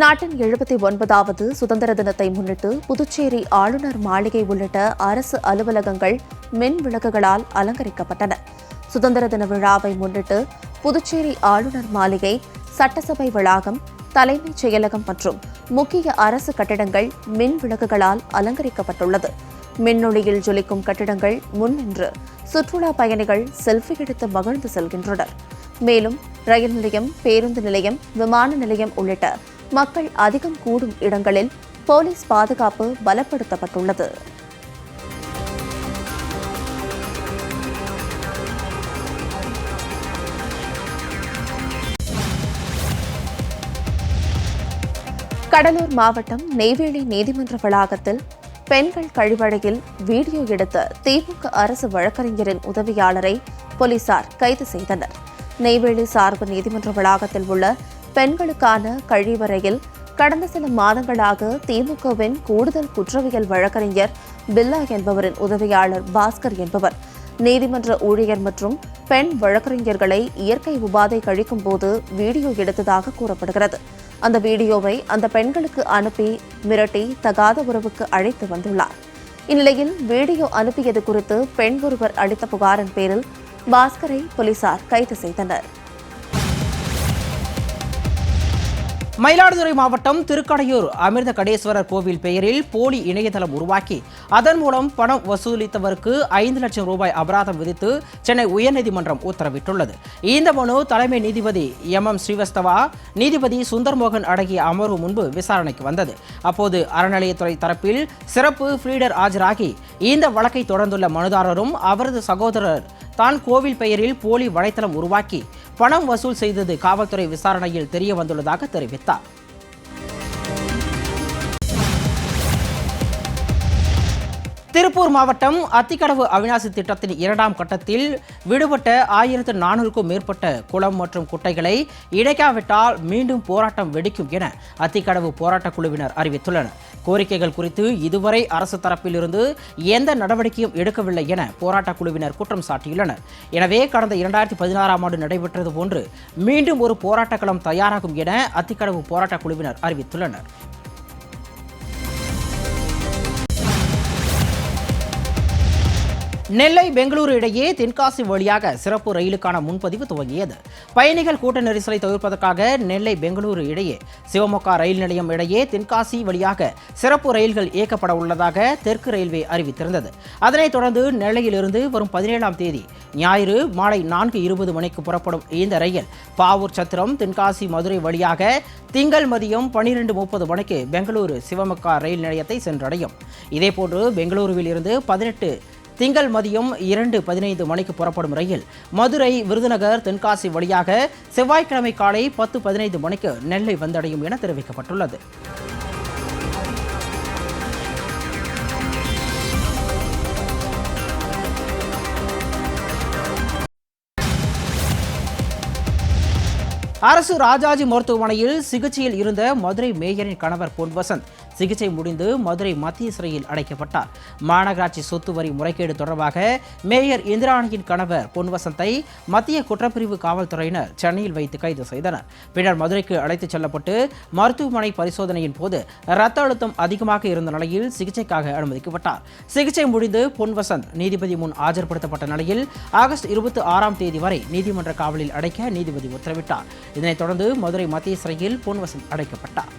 நாட்டின் எழுபத்தி ஒன்பதாவது சுதந்திர தினத்தை முன்னிட்டு புதுச்சேரி ஆளுநர் மாளிகை உள்ளிட்ட அரசு அலுவலகங்கள் மின் விளக்குகளால் அலங்கரிக்கப்பட்டன. சுதந்திர தின விழாவை முன்னிட்டு புதுச்சேரி ஆளுநர் மாளிகை சட்டசபை வளாகம் தலைமைச் செயலகம் மற்றும் முக்கிய அரசு கட்டிடங்கள் மின் விளக்குகளால் அலங்கரிக்கப்பட்டுள்ளது. மின்னொளியில் ஜொலிக்கும் கட்டிடங்கள் முன்னின்று சுற்றுலா பயணிகள் செல்ஃபி எடுத்து மகிழ்ந்து செல்கின்றனர். மேலும் ரயில் நிலையம் பேருந்து நிலையம் விமான நிலையம் உள்ளிட்ட மக்கள் அதிகம் கூடும் இடங்களில் போலீஸ் பாதுகாப்பு பலப்படுத்தப்பட்டுள்ளது. கடலூர் மாவட்டம் நெய்வேலி நீதிமன்ற வளாகத்தில் பெண்கள் கழிவறையில் வீடியோ எடுத்த திமுக அரசு வழக்கறிஞரின் உதவியாளரை போலீசார் கைது செய்தனர். நெய்வேலி சார்பு நீதிமன்ற வளாகத்தில் உள்ள பெண்களுக்கான கழிவறையில் கடந்த சில மாதங்களாக திமுகவின் கூடுதல் குற்றவியல் வழக்கறிஞர் பில்லா என்பவரின் உதவியாளர் பாஸ்கர் என்பவர். நீதிமன்ற ஊழியர் மற்றும் பெண் வழக்கறிஞர்களை இயற்கை உபாதை கழிக்கும் போது வீடியோ எடுத்ததாக கூறப்படுகிறது. அந்த வீடியோவை அந்த பெண்களுக்கு அனுப்பி மிரட்டி தகாத உறவுக்கு அழைத்து வந்துள்ளார். இந்நிலையில் வீடியோ அனுப்பியது குறித்து பெண் ஒருவர் அளித்த புகாரின் பேரில் பாஸ்கரை போலீசார் கைது செய்தனர். மயிலாடுதுறை மாவட்டம் திருக்கடையூர் அமிர்த கடேஸ்வரர் கோவில் பெயரில் போலி இணையதளம் உருவாக்கி அதன் மூலம் பணம் வசூலித்தவருக்கு ஐந்து லட்சம் ரூபாய் அபராதம் விதித்து சென்னை உயர்நீதிமன்றம் உத்தரவிட்டுள்ளது. இந்த மனு தலைமை நீதிபதி எம். எம். ஸ்ரீவஸ்தவா நீதிபதி சுந்தர்மோகன் அடங்கிய அமர்வு முன்பு விசாரணைக்கு வந்தது. அப்போது அறநிலையத்துறை தரப்பில் சிறப்பு ஃப்ரீடர் ஆஜராகி இந்த வழக்கை தொடர்ந்துள்ள மனுதாரரும் அவரது சகோதரர் தான் கோவில் பெயரில் போலி வலைத்தளம் உருவாக்கி பணம் வசூல் செய்தது காவல்துறை விசாரணையில் தெரிய வந்துள்ளதாக தெரிவித்தார். திருப்பூர் மாவட்டம் அத்திக்கடவு அவிநாசி திட்டத்தின் இரண்டாம் கட்டத்தில் விடுபட்ட ஆயிரத்து நானூறுக்கும் மேற்பட்ட குளம் மற்றும் குட்டைகளை இணைக்காவிட்டால் மீண்டும் போராட்டம் வெடிக்கும் என அத்திக்கடவு போராட்டக் குழுவினர் அறிவித்துள்ளனர். கோரிக்கைகள் குறித்து இதுவரை அரசு தரப்பிலிருந்து எந்த நடவடிக்கையும் எடுக்கவில்லை என போராட்டக் குழுவினர் குற்றம் சாட்டியுள்ளனர். எனவே கடந்த இரண்டாயிரத்தி பதினாறாம் ஆண்டு நடைபெற்றது போன்று மீண்டும் ஒரு போராட்டக்களம் தயாராகும் என அத்திக்கடவு போராட்டக் குழுவினர் அறிவித்துள்ளனர். நெல்லை பெங்களூரு இடையே தென்காசி வழியாக சிறப்பு ரயிலுக்கான முன்பதிவு துவங்கியது. பயணிகள் கூட்ட நெரிசலை தவிர்ப்பதற்காக நெல்லை பெங்களூரு இடையே சிவமொக்கா ரயில் நிலையம் இடையே தென்காசி வழியாக சிறப்பு ரயில்கள் இயக்கப்பட உள்ளதாக தெற்கு ரயில்வே அறிவித்திருந்தது. அதனைத் தொடர்ந்து நெல்லையிலிருந்து வரும் பதினேழாம் தேதி ஞாயிறு மாலை நான்கு இருபது மணிக்கு புறப்படும் இந்த ரயில் பாவூர் சத்திரம் தென்காசி மதுரை வழியாக திங்கள் மதியம் பன்னிரெண்டு முப்பது மணிக்கு பெங்களூரு சிவமொக்கா ரயில் நிலையத்தை சென்றடையும். இதேபோன்று பெங்களூருவில் இருந்து பதினெட்டு திங்கள் மதியம் இரண்டு பதினைந்து மணிக்கு புறப்படும் ரயில் மதுரை விருதுநகர் தென்காசி வழியாக செவ்வாய்க்கிழமை காலை பத்து பதினைந்து மணிக்கு நெல்லை வந்தடையும் என தெரிவிக்கப்பட்டுள்ளது. அரசு ராஜாஜி மருத்துவமனையில் சிகிச்சையில் இருந்த மதுரை மேயரின் கணவர் பொன் வசந்த் சிகிச்சை முடிந்து மதுரை மத்திய சிறையில் அடைக்கப்பட்டார். மாநகராட்சி சொத்து வரி முறைகேடு தொடர்பாக மேயர் இந்திராணியின் கணவர் பொன் வசந்தை மத்திய குற்றப்பிரிவு காவல்துறையினர் சென்னையில் வைத்து கைது செய்தனர். பின்னர் மதுரைக்கு அழைத்துச் செல்லப்பட்டு மருத்துவமனை பரிசோதனையின் போது இரத்த அழுத்தம் அதிகமாக இருந்த நிலையில் சிகிச்சைக்காக அனுமதிக்கப்பட்டார். சிகிச்சை முடிந்து பொன் வசந்த் நீதிபதி முன் ஆஜர்படுத்தப்பட்ட நிலையில் ஆகஸ்ட் இருபத்தி ஆறாம் தேதி வரை நீதிமன்ற காவலில் அடைக்க நீதிபதி உத்தரவிட்டார். இதனைத் தொடர்ந்து மதுரை மத்திய சிறையில் பூன்வசன் அடைக்கப்பட்டார்.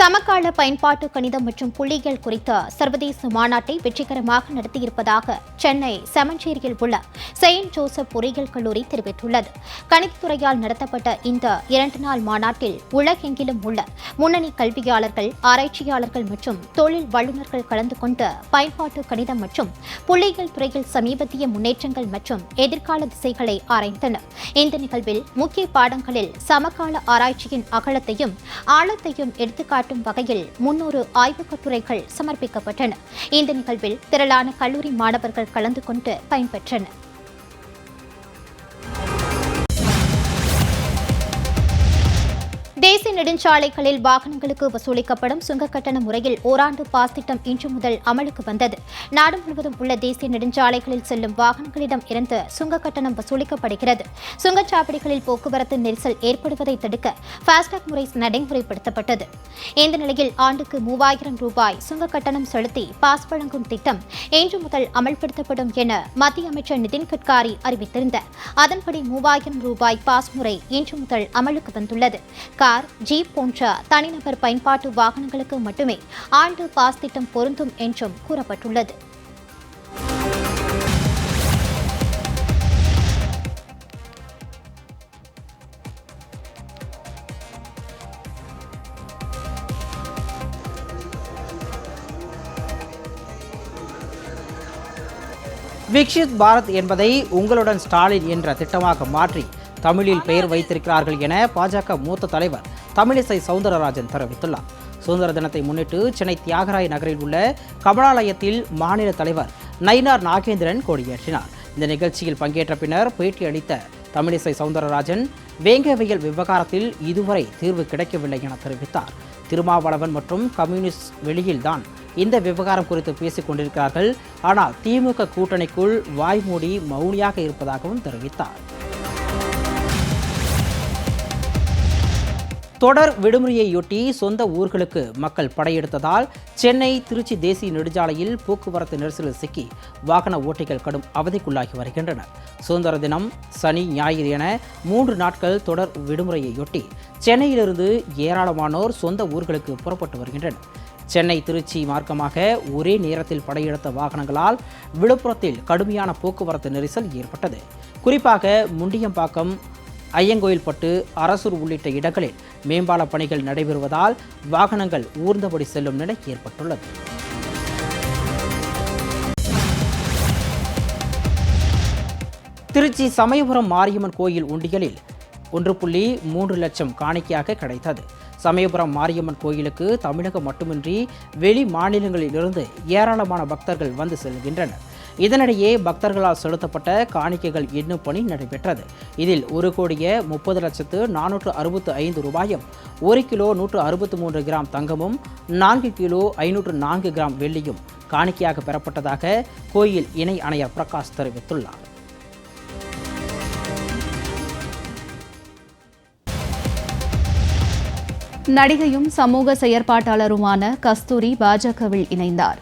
சமகால பயன்பாட்டு கணிதம் மற்றும் புள்ளியியல் குறித்த சர்வதேச மாநாட்டை வெற்றிகரமாக நடத்தியிருப்பதாக சென்னை செமஞ்சேரியில் உள்ள செயின்ட் ஜோசப் பொறியியல் கல்லூரி தெரிவித்துள்ளது. கணிதத்துறையால் நடத்தப்பட்ட இந்த இரண்டு நாள் மாநாட்டில் உலகெங்கிலும் உள்ள முன்னணி கல்வியாளர்கள் ஆராய்ச்சியாளர்கள் மற்றும் தொழில் வல்லுநர்கள் கலந்து கொண்டு பயன்பாட்டு கணிதம் மற்றும் புள்ளியியல் துறையில் சமீபத்திய முன்னேற்றங்கள் மற்றும் எதிர்கால திசைகளை ஆராய்ந்தனர். இந்த நிகழ்வில் முக்கிய பாடங்களில் சமகால ஆராய்ச்சியின் அகலத்தையும் ஆழத்தையும் எடுத்துக்காட்டு காட்டும் வகையில் முன்னூறு ஆய்வுக் கட்டுரைகள் சமர்ப்பிக்கப்பட்டன. இந்த நிகழ்வில் திரளான கல்லூரி மாணவர்கள் கலந்து கொண்டு பயன்பெற்றனர். தேசிய நெடுஞ்சாலைகளில் வாகனங்களுக்கு வசூலிக்கப்படும் சுங்க கட்டண முறையில் ஓராண்டு பாஸ் திட்டம் இன்று முதல் அமலுக்கு வந்தது. நாடு முழுவதும் உள்ள தேசிய நெடுஞ்சாலைகளில் செல்லும் வாகனங்களிடம் இருந்து சுங்க கட்டணம் வசூலிக்கப்படுகிறது. சுங்கச்சாவடிகளில் போக்குவரத்து நெரிசல் ஏற்படுவதை தடுக்க ஃபாஸ்டாக் முறை நடைமுறைப்படுத்தப்பட்டது. இந்த நிலையில் ஆண்டுக்கு மூவாயிரம் ரூபாய் சுங்க கட்டணம் செலுத்தி பாஸ் வழங்கும் திட்டம் இன்று முதல் அமல்படுத்தப்படும் என மத்திய அமைச்சர் நிதின் கட்காரி அறிவித்திருந்தார். அதன்படி மூவாயிரம் ரூபாய் பாஸ் முறை இன்று முதல் அமலுக்கு வந்துள்ளது. கார் ஜீப் போன்ற தனிநபர் பயன்பாட்டு வாகனங்களுக்கு மட்டுமே ஆண்டு பாஸ் திட்டம் பொருந்தும் என்றும் கூறப்பட்டுள்ளது. விக்ஷித் பாரத் என்பதை உங்களுடன் ஸ்டாலின் என்ற திட்டமாக மாற்றி தமிழில் பெயர் வைத்திருக்கிறார்கள் என பாஜக மூத்த தலைவர் தமிழிசை சவுந்தரராஜன் தெரிவித்துள்ளார். சுதந்திர தினத்தை முன்னிட்டு சென்னை தியாகராய நகரில் உள்ள கமலாலயத்தில் மாநில தலைவர் நயினார் நாகேந்திரன் கொடியேற்றினார். இந்த நிகழ்ச்சியில் பங்கேற்ற பின்னர் பேட்டி அளித்த தமிழிசை சவுந்தரராஜன் வேங்கவியல் விவகாரத்தில் இதுவரை தீர்வு கிடைக்கவில்லை என தெரிவித்தார். திருமாவளவன் மற்றும் கம்யூனிஸ்ட் வெளியில்தான் இந்த விவகாரம் குறித்து பேசிக் கொண்டிருக்கிறார்கள். ஆனால் திமுக கூட்டணிக்குள் வாய்மூடி மௌனியாக இருப்பதாகவும் தெரிவித்தார். தொடர் விடுமுறையையொட்டி சொந்த ஊர்களுக்கு மக்கள் படையெடுத்ததால் சென்னை திருச்சி தேசிய நெடுஞ்சாலையில் போக்குவரத்து நெரிசலில் சிக்கி வாகன ஓட்டிகள் கடும் அவதிக்குள்ளாகி வருகின்றனர். சுதந்திர தினம் சனி ஞாயிறு என மூன்று நாட்கள் தொடர் விடுமுறையையொட்டி சென்னையிலிருந்து ஏராளமானோர் சொந்த ஊர்களுக்கு புறப்பட்டு வருகின்றனர். சென்னை திருச்சி மார்க்கமாக ஒரே நேரத்தில் படையெடுத்த வாகனங்களால் விழுப்புரத்தில் கடுமையான போக்குவரத்து நெரிசல் ஏற்பட்டது. குறிப்பாக முண்டியம்பாக்கம் ஐயங்கோயில்பட்டு அரசூர் உள்ளிட்ட இடங்களில் மேம்பால பணிகள் நடைபெறுவதால் வாகனங்கள் ஊர்ந்தபடி செல்லும் நிலை ஏற்பட்டுள்ளது. திருச்சி சமயபுரம் மாரியம்மன் கோயில் உண்டியலில் ஒன்று புள்ளி மூன்று லட்சம் காணிக்கையாக கிடைத்தது. சமயபுரம் மாரியம்மன் கோயிலுக்கு தமிழகம் மட்டுமின்றி வெளி மாநிலங்களிலிருந்து ஏராளமான பக்தர்கள் வந்து செல்கின்றனர். இதனிடையே பக்தர்களால் செலுத்தப்பட்ட காணிக்கைகள் எண்ணும் பணி நடைபெற்றது. இதில் ஒரு கோடியே முப்பது லட்சத்து நானூற்று அறுபத்து ஐந்து ரூபாயும் ஒரு கிலோ நூற்று அறுபத்து மூன்று கிராம் தங்கமும் நான்கு கிலோ ஐநூற்று நான்கு கிராம் வெள்ளியும் காணிக்கையாக பெறப்பட்டதாக கோயில் இணை ஆணையர் பிரகாஷ் தெரிவித்துள்ளார். நடிகையும் சமூக செயற்பாட்டாளருமான கஸ்தூரி பாஜகவில் இணைந்தார்.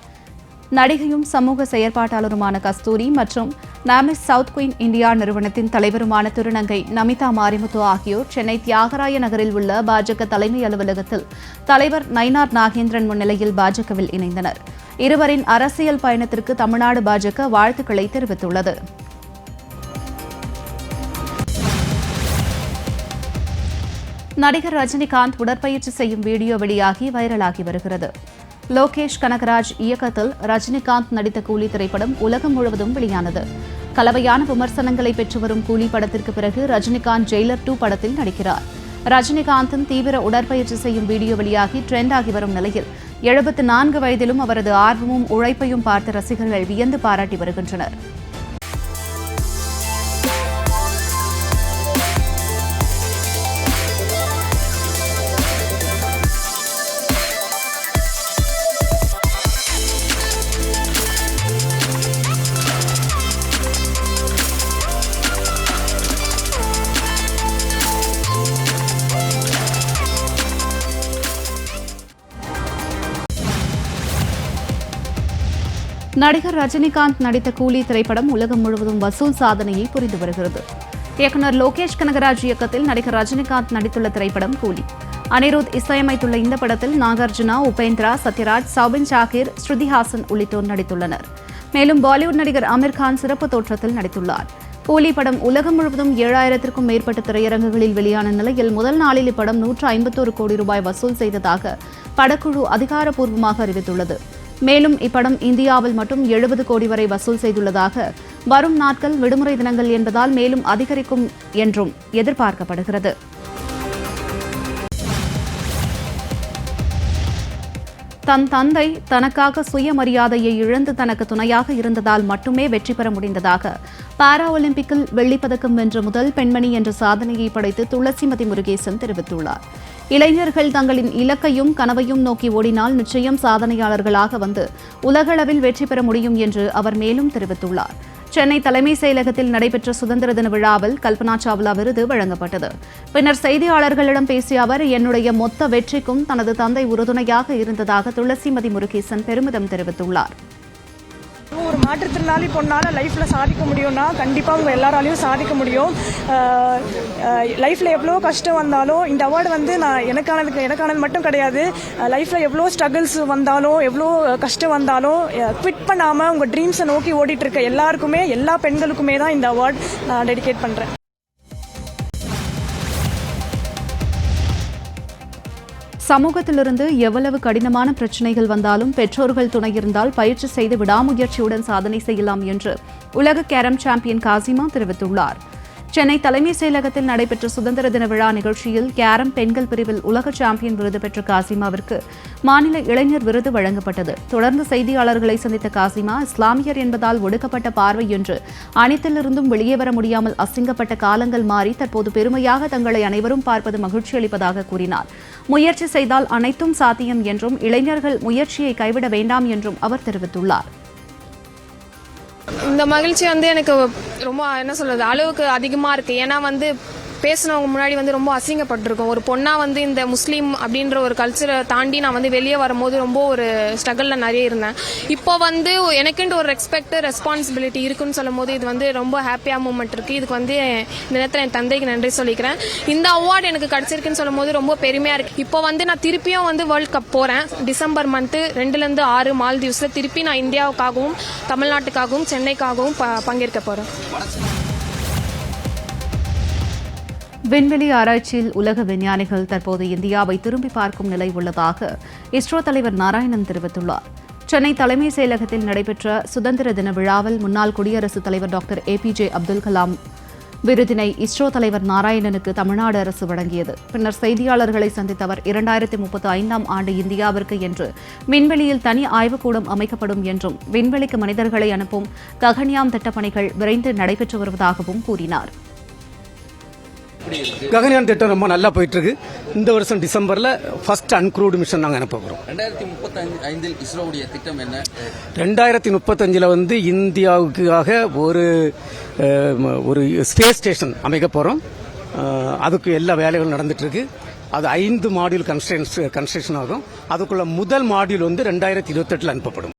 நடிகையும் சமூக செயற்பாட்டாளருமான கஸ்தூரி மற்றும் நாமிஸ் சவுத் குயின் இந்தியா நிறுவனத்தின் தலைவருமான திருநங்கை நமிதா மாரிமுத்து ஆகியோர் சென்னை தியாகராய நகரில் உள்ள பாஜக தலைமை அலுவலகத்தில் தலைவர் நயினார் நாகேந்திரன் முன்னிலையில் பாஜகவில் இணைந்தனர். இருவரின் அரசியல் பயணத்திற்கு தமிழ்நாடு பாஜக வாழ்த்துக்களை தெரிவித்துள்ளது. நடிகர் ரஜினிகாந்த் உடற்பயிற்சி செய்யும் வீடியோ வெளியாகி வைரலாகி வருகிறது. லோகேஷ் கனகராஜ் இயக்கத்தில் ரஜினிகாந்த் நடித்த கூலி திரைப்படம் உலகம் முழுவதும் வெளியானது. கலவையான விமர்சனங்களை பெற்று வரும் கூலி படத்திற்கு பிறகு ரஜினிகாந்த் ஜெயிலர் டூ படத்தில் நடிக்கிறார். ரஜினிகாந்தின் தீவிர உடற்பயிற்சி செய்யும் வீடியோ வெளியாகி ட்ரெண்ட் ஆகி வரும் நிலையில் எழுபத்து நான்கு வயதிலும் அவரது ஆர்வமும் உழைப்பையும் பார்த்த ரசிகர்கள் வியந்து பாராட்டி வருகின்றனர். நடிகர் ரஜினிகாந்த் நடித்த கூலி திரைப்படம் உலகம் முழுவதும் வசூல் சாதனையை புரிந்து வருகிறது. இயக்குனர் லோகேஷ் கனகராஜ் இயக்கத்தில் நடிகர் ரஜினிகாந்த் நடித்துள்ள திரைப்படம் கூலி. அனிருத் இசையமைத்துள்ள இந்த படத்தில் நாகார்ஜுனா உபேந்திரா சத்யராஜ் சௌபின் ஷாகிர் ஸ்ருதிஹாசன் உள்ளிட்டோர் நடித்துள்ளனர். மேலும் பாலிவுட் நடிகர் அமீர் கான் சிறப்பு தோற்றத்தில் நடித்துள்ளார். கூலி படம் உலகம் முழுவதும் ஏழாயிரத்திற்கும் மேற்பட்ட திரையரங்குகளில் வெளியான நிலையில் முதல் நாளில் இப்படம் நூற்று ஐம்பத்தோரு கோடி ரூபாய் வசூல் செய்ததாக படக்குழு அதிகாரப்பூர்வமாக அறிவித்துள்ளது. மேலும் இப்படம் இந்தியாவில் மட்டும் எழுபது கோடி வரை வசூல் செய்துள்ளதாக வரும் நாட்கள் விடுமுறை தினங்கள் என்பதால் மேலும் அதிகரிக்கும் என்றும் எதிர்பார்க்கப்படுகிறது. தன் தந்தை தனக்காக சுயமரியாதையை இழந்து தனக்கு துணையாக இருந்ததால் மட்டுமே வெற்றி பெற முடிந்ததாக பாரா ஒலிம்பிக்கில் வெள்ளிப்பதக்கம் வென்ற முதல் பெண்மணி என்ற சாதனையை படைத்து துளசிமதி முருகேசன் தெரிவித்துள்ளார். இளைஞர்கள் தங்களின் இலக்கையும் கனவையும் நோக்கி ஓடினால் நிச்சயம் சாதனையாளர்களாக வந்து உலகளவில் வெற்றி பெற முடியும் என்று அவர் மேலும் தெரிவித்துள்ளார். சென்னை தலைமை செயலகத்தில் நடைபெற்ற சுதந்திர தின விழாவில் கல்பனா சாவ்லா விருது வழங்கப்பட்டது. பின்னர் செய்தியாளர்களிடம் பேசிய அவர் என்னுடைய மொத்த வெற்றிக்கும் தனது தந்தை உறுதுணையாக இருந்ததாக துளசிமதி முருகேசன் பெருமிதம் தெரிவித்துள்ளார். ஒரு மாற்றுத்திறனாளி பொண்ணால் லைஃப்பில் சாதிக்க முடியும்னா கண்டிப்பாக அவங்க எல்லாராலையும் சாதிக்க முடியும். லைஃப்பில் எவ்வளோ கஷ்டம் வந்தாலும் இந்த அவார்டு வந்து நான் எனக்கானதுக்கு எனக்கானது மட்டும் கிடையாது. லைஃப்பில் எவ்வளோ ஸ்ட்ரகிள்ஸ் வந்தாலும் எவ்வளோ கஷ்டம் வந்தாலும் குவிட் பண்ணாமல் உங்கள் ட்ரீம்ஸை நோக்கி ஓடிட்டு இருக்க எல்லாருக்குமே எல்லா பெண்களுக்குமே தான் இந்த அவார்ட் நான் டெடிகேட் பண்ணுறேன் சமூகத்திலிருந்து எவ்வளவு கடினமான பிரச்சனைகள் வந்தாலும் பெற்றோர்கள் துணை இருந்தால் பயிற்சி செய்து விடாமுயற்சியுடன் சாதனை செய்யலாம் என்று உலக கேரம் சாம்பியன் காசிமா தெரிவித்துள்ளார். சென்னை தலைமை செயலகத்தில் நடைபெற்ற சுதந்திர தின விழா நிகழ்ச்சியில் கேரம் பெண்கள் பிரிவில் உலக சாம்பியன் விருது பெற்ற காசிமாவிற்கு மாநில இளைஞர் விருது வழங்கப்பட்டது. தொடர்ந்து செய்தியாளர்களை சந்தித்த காசிமா இஸ்லாமியர் என்பதால் ஒடுக்கப்பட்ட பார்வை என்று அனைத்திலிருந்தும் வெளியே வர முடியாமல் அசிங்கப்பட்ட காலங்கள் மாறி தற்போது பெருமையாக தங்களை அனைவரும் பார்ப்பது மகிழ்ச்சி அளிப்பதாக கூறினார். முயற்சி செய்தால் அனைத்தும் சாத்தியம் என்றும் இளைஞர்கள் முயற்சியை கைவிட வேண்டாம் என்றும் அவர் தெரிவித்துள்ளார். இந்த மகிழ்ச்சி வந்து எனக்கு ரொம்ப என்ன சொல்றது அளவுக்கு அதிகமா இருக்கு. ஏன்னா வந்து பேசினவங்க முன்னாடி வந்து ரொம்ப அசிங்கப்பட்டிருக்கோம். ஒரு பொண்ணாக வந்து இந்த முஸ்லீம் அப்படின்ற ஒரு கல்ச்சரை தாண்டி நான் வந்து வெளியே வரும்போது ரொம்ப ஒரு ஸ்ட்ரகிளில் நிறைய இருந்தேன். இப்போ வந்து எனக்குன்ட்டு ஒரு ரெஸ்பெக்ட் ரெஸ்பான்சிபிலிட்டி இருக்குன்னு சொல்லும் போது இது வந்து ரொம்ப ஹாப்பியாக மூமெண்ட் இருக்குது இதுக்கு வந்து இந்த நேரத்தில் என் தந்தைக்கு நன்றி சொல்லிக்கிறேன். இந்த அவார்டு எனக்கு கிடச்சிருக்குன்னு சொல்லும் போது ரொம்ப பெருமையாக இருக்குது இப்போ வந்து நான் திருப்பியும் வந்து வேர்ல்ட் கப் போகிறேன் டிசம்பர் மந்த்து ரெண்டுலேருந்து ஆறு மால்தீவ்ஸில் திருப்பி நான் இந்தியாவுக்காகவும் தமிழ்நாட்டுக்காகவும் சென்னைக்காகவும் ப- பங்கேற்க போகிறேன் விண்வெளி ஆராய்ச்சியில் உலக விஞ்ஞானிகள் தற்போது இந்தியாவை திரும்பி பார்க்கும் நிலை உள்ளதாக இஸ்ரோ தலைவர் நாராயணன் தெரிவித்துள்ளார். சென்னை தலைமை செயலகத்தில் நடைபெற்ற சுதந்திர தின விழாவில் முன்னாள் குடியரசுத் தலைவர் டாக்டர் ஏபிஜே அப்துல் கலாம் விருதினை இஸ்ரோ தலைவர் நாராயணனுக்கு தமிழ்நாடு அரசு வழங்கியது. பின்னர் செய்தியாளர்களை சந்தித்த அவர் இரண்டாயிரத்தி முப்பத்தி ஐந்தாம் ஆண்டு இந்தியாவிற்கு என்று விண்வெளியில் தனி ஆய்வுக்கூடம் அமைக்கப்படும் என்றும் விண்வெளிக்கு மனிதர்களை அனுப்பும் ககன்யாம் திட்டப்பணிகள் விரைந்து நடைபெற்று வருவதாகவும் கூறினார். ககன்யான் திட்டம் ரொம்ப நல்லா போயிட்டு இருக்கு இந்த வருஷம் டிசம்பர்ல ஃபர்ஸ்ட் அன்க்ரூடு மிஷன் நாங்கள் அனுப்ப போகிறோம் ரெண்டாயிரத்தி முப்பத்தி ஐந்தில் இஸ்ரோவுடைய திட்டம் என்ன? ரெண்டாயிரத்தி முப்பத்தஞ்சில் வந்து இந்தியாவுக்காக ஒரு ஒரு ஸ்பேஸ் ஸ்டேஷன் அமைக்க போகிறோம் அதுக்கு எல்லா வேலைகளும் நடந்துட்டு இருக்கு அது ஐந்து மாடியூல் கன்ஸ்ட்ரக்ஷன் ஆகும். அதுக்குள்ள முதல் மாடியூல் வந்து ரெண்டாயிரத்தி இருபத்தெட்டில் அனுப்பப்படும்.